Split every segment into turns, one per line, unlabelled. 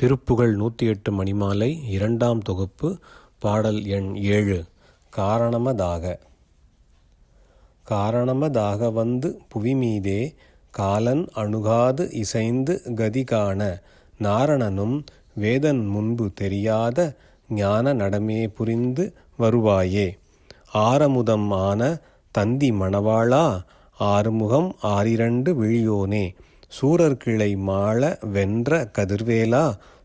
திருப்புகழ் நூற்றி எட்டு மணிமாலை இரண்டாம் தொகுப்பு பாடல் எண் ஏழு. காரணமதாக காரணமதாக வந்து புவிமீதே காலன் அணுகாது இசைந்து கதி காண நாரணனும் வேதன் முன்பு தெரியாத ஞான நடமே புரிந்து வருவாயே. ஆரமுதம் ஆன தந்தி மணவாளா ஆறுமுகம் ஆறிரண்டு விழியோனே. சூரர்கிளை மாள வென்ற கதிர்வேலா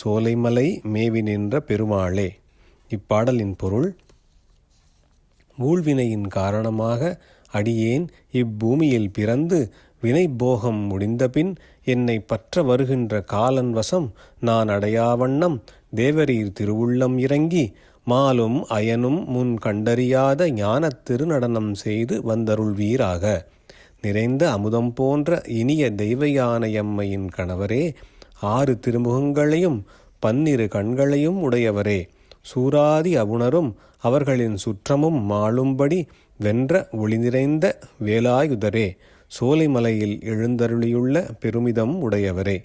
சோலைமலை மேவி நின்ற பெருமாளே. இப்பாடலின் பொருள் ஊழ்வினையின் காரணமாக அடியேன் இப்பூமியில் பிறந்து வினை போகம் முடிந்தபின் என்னை பற்ற வருகின்ற காலன் வசம் நான் அடையாவண்ணம் தேவரீர் திருவுள்ளம் இறங்கி மாலும் அயனும் முன் கண்டறியாத ஞானத் திருநடனம் செய்து வந்தருள்வீராக. நிறைந்த அமுதம் போன்ற இனிய தெய்வயானையம்மையின் கணவரே ஆறு திருமுகங்களையும் பன்னிரு கண்களையும் உடையவரே. சூராதி அவுணரும் அவர்களின் சுற்றமும் மாளும்படி வென்ற ஒளி நிறைந்த வேலாயுதரே. சோலைமலையில் எழுந்தருளியுள்ள பெருமிதம் உடையவரே.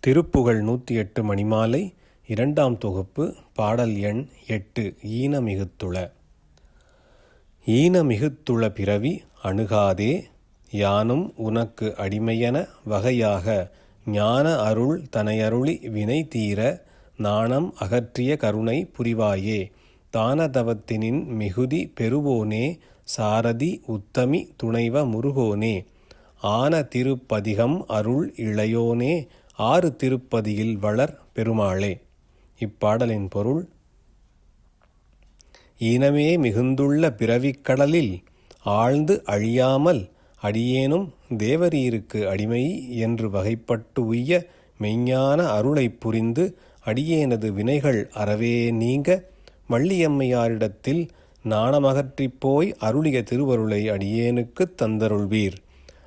திருப்புகழ் நூற்றி எட்டு மணிமாலை இரண்டாம் தொகுப்பு பாடல் எண் எட்டு ஈனமிகுத்துள. ஈனமிகுத்துள பிறவி அணுகாதே யானும் உனக்கு அடிமையென வகையாக ஞான அருள் தனையருளி வினை தீர நாணம் அகற்றிய கருணை புரிவாயே. தானதவத்தினின் மிகுதி பெறுவோனே சாரதி உத்தமி துணைவ முருகோனே. ஆன திருப்பதிகம் அருள் இளையோனே ஆறு திருப்பதியில் வளர் பெருமாளே. இப்பாடலின் பொருள் இனமே மிகுந்துள்ள பிறவிக்கடலில் ஆழ்ந்து அழியாமல் அடியேனும் தேவரீருக்கு அடிமை என்று வகைப்பட்டு உய்ய மெய்ஞான அருளைப் புரிந்து அடியேனது வினைகள் அறவே நீங்க வள்ளியம்மையாரிடத்தில் நாணமகற்றிப் போய் அருளிய திருவருளை அடியேனுக்குத் தந்தருள்வீர்.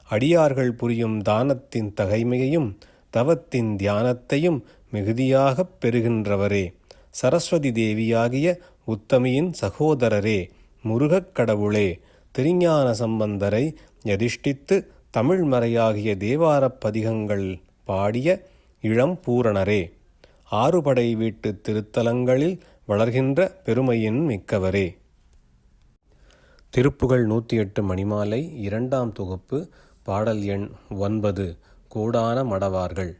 அடியார்கள் புரியும் தானத்தின் தகைமையையும் தவத்தின் தியானத்தையும் மிகுதியாகப் பெறுகின்றவரே. சரஸ்வதி தேவியாகிய உத்தமியின் சகோதரரே முருகக் கடவுளே திருஞான சம்பந்தரை யதிஷ்டித்து தமிழ்மறையாகிய தேவாரப் பதிகங்கள் பாடிய இளம் பூரணரே. ஆறுபடை வீட்டு திருத்தலங்களில் வளர்கின்ற பெருமையின் மிக்கவரே. திருப்புகழ் நூற்றி எட்டு மணிமாலை இரண்டாம் தொகுப்பு பாடல் எண் ஒன்பது கோடான மடவார்கள்.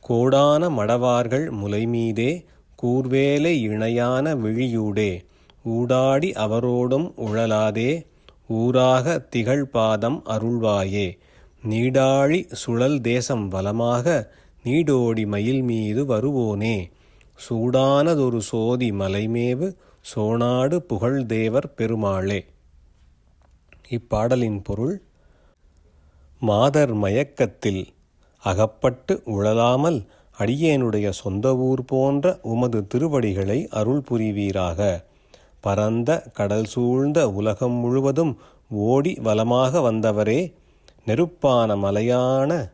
கோடான மடவார்கள் முலைமீதே கூர்வேலை இணையான விழியூடே. ஊடாடி அவரோடும் உழலாதே ஊராக திகழ்பாதம் அருள்வாயே. நீடாழி சுழல் தேசம் வலமாக நீடோடி மயில் மீது வருவோனே. சூடானதொரு சோதி மலைமேவு சோனாடு புகழ்தேவர் பெருமாளே. இப்பாடலின் பொருள் மாதர் மயக்கத்தில் அகப்பட்டு உழலாமல் அடியேனுடைய சொந்த ஊர் போன்ற உமது திருவடிகளை அருள் புரிவீராக. பரந்த கடல் சூழ்ந்த உலகம் முழுவதும் ஓடி வலமாக வந்தவரே நெருப்பான மலையான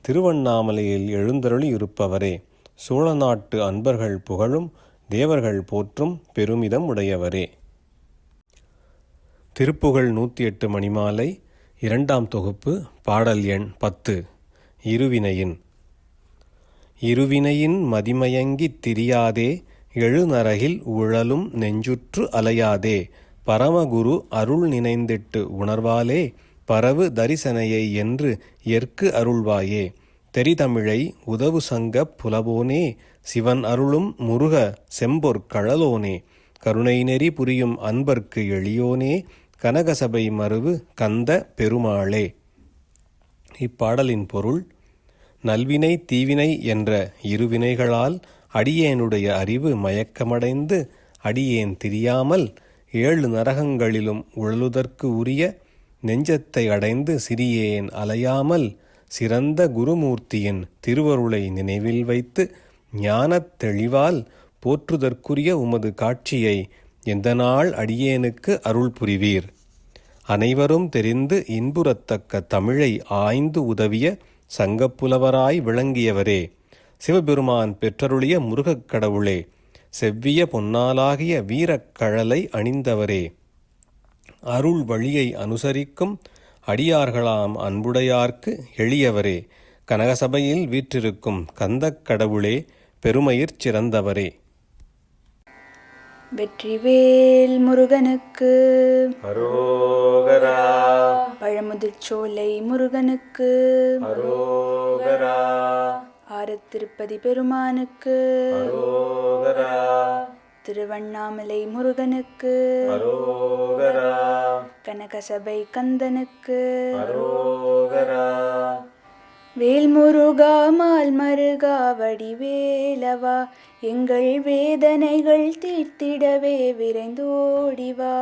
திருவண்ணாமலையில் எழுந்தருளி இருப்பவரே சோழ நாட்டு அன்பர்கள் புகழும் தேவர்கள் போற்றும் பெருமிதம் உடையவரே. திருப்புகழ் நூற்றி எட்டு மணிமாலை இரண்டாம் தொகுப்பு பாடல் எண் பத்து. இருவினையின். இருவினையின் மதிமயங்கித் திரியாதே எழுநரகில் உழலும் நெஞ்சுற்று அலையாதே. பரமகுரு அருள் நினைந்திட்டு உணர்வாலே பரவு தரிசனையை என்று எற்கு அருள்வாயே. தெரிதமிழை உதவு சங்கப் புலவோனே சிவன் அருளும் முருக செம்பொற் கழலோனே. கருணை நெறி புரியும் அன்பர்க்கு எளியோனே கனகசபை மருவு கந்த பெருமாளே. இப்பாடலின் பொருள் நல்வினை தீவினை என்ற இருவினைகளால் அடியேனுடைய அறிவு மயக்கமடைந்து அடியேன் தெரியாமல் ஏழு நரகங்களிலும் உழலுதற்கு உரிய நெஞ்சத்தை அடைந்து சிறியேன் அலையாமல் சிறந்த குருமூர்த்தியின் திருவருளை நினைவில் வைத்து ஞானத் தெளிவால் போற்றுதற்குரிய உமது காட்சியை எந்த நாள் அடியேனுக்கு அருள் புரிவீர்? அனைவரும் தெரிந்து இன்புறத்தக்க தமிழை ஆய்ந்து உதவிய சங்கப்புலவராய் விளங்கியவரே. சிவபெருமான் பெற்றருளிய முருகக் கடவுளே செவ்விய பொன்னாலாகிய வீரக்கழலை அணிந்தவரே. அருள் வழியை அனுசரிக்கும் அடியார்களாம் அன்புடையார்க்கு எளியவரே. கனகசபையில் வீற்றிருக்கும் கந்தக் கடவுளே பெருமயிற் சிறந்தவரே.
வெற்றிவேல் முருகனுக்கு.
அரோகரா.
பழமுதிர்ச்சோலை முருகனுக்கு.
அரோகரா.
ஆரத்திருப்பதி பெருமானுக்கு. திருவண்ணாமலை முருகனுக்கு. கனகசபை கந்தனுக்கு.
அரோகரா.
வேல் முருகா மால் மருகா வடிவேலவா எங்கள் வேதனைகள் தீர்த்திடவே விரைந்தோடிவா.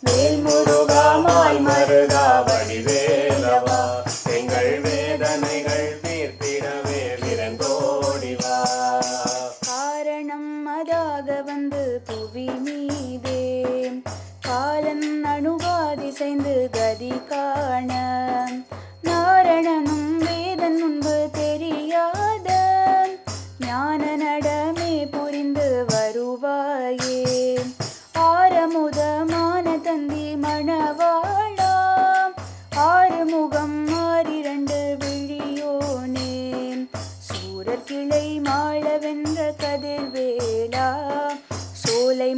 வேல் முருகா மால்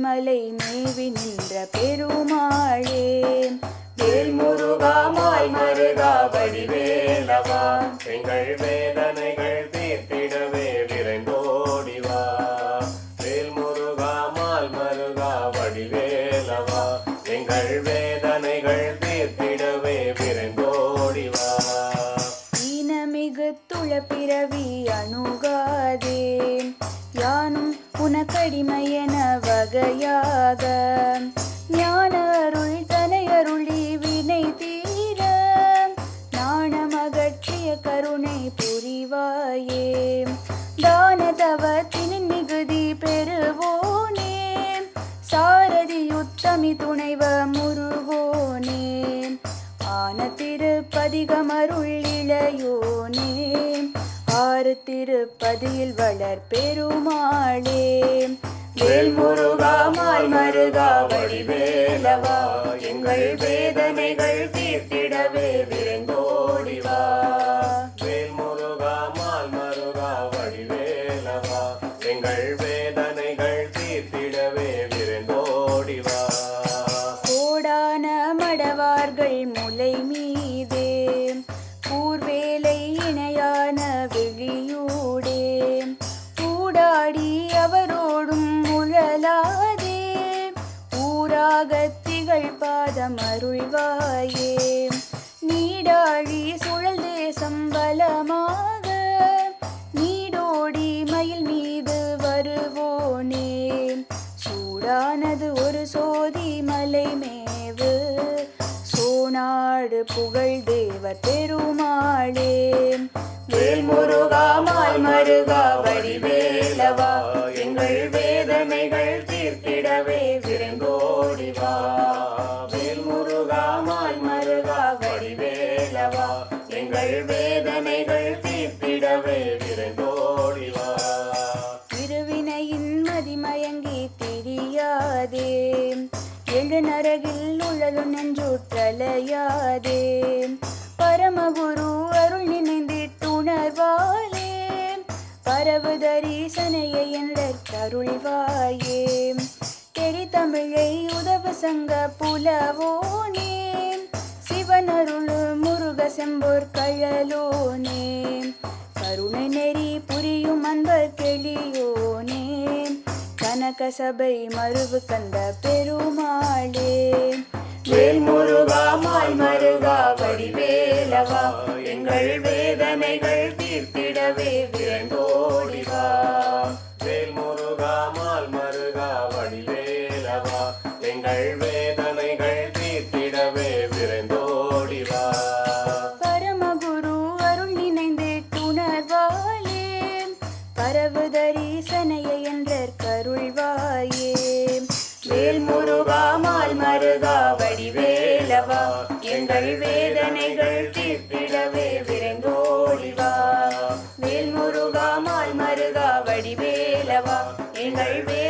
மலை மேவி நின்ற பெருமாளே. வேல் முருகா மால் மருகா
வடிவேலவா. எங்கள் வேதனைகள் தீர்த்திடவே விரைந்தோடிவா வேல் முருகா மால் மருகா வடிவேலவா. எங்கள் வேதனைகள் தீர்த்திடவே விரைந்தோடிவா
ஈனமிகு துள பிறவி அணுகாதே. யானும் உனக்கடிமையென புரிவாயே. தான தவத்தின் மிகுதி பெறுவோனே. சாரதி உத்தமி துணைவ முருகோனே ஆன திருப்பதிகமருள் இளையோனே. ஆறு திருப்பதியில் வளர் பெருமாளே. வேல் முருகா மால் மருகா வடிவேலவா எங்கள் வேதனைகள் தீர்த்திடவே
விரைந்தோ வேதனைகள் தீர்த்திடவே விரைந்தோடிவா
கோடான மடவார்கள் முலை மீதே கூர்வேலை இணையான வெளியூடே கூடாடி அவரோடும் முழலாதே ஊராகத் திகழ் பாதம் அருள்வாயே. நீடாழி சுழல் தேசம் பலமா நாடு புகழ் தேவ பெருமாளே. வேல் முருகா மால் மருகா வடிவேலவா எங்கள் வேதனைகள் தீர்த்திடவே விரைந்தோடிவா வேல் முருகா மால் மருகா வடிவேலவா எங்கள் வேதனைகள் தீர்த்திடவே விரைந்தோடிவா நெஞ்சுற்றலையாதே பரமகுரு அருள் நினைந்திட்டுணர்வாலே பரவு தரிசனையை என்றற் கருள்வாயே தெரி தமிழை உதவு சங்க புலவோனே சிவனருளு முருக செம்போர் கழலோனே கருணை நெறி புரியும் அன்பர் கெளியோனே கனக சபை மருவு கந்த பெருமாளே. முருகா மால் மருகா வடிவேலவா. எங்கள் வேதனைகள்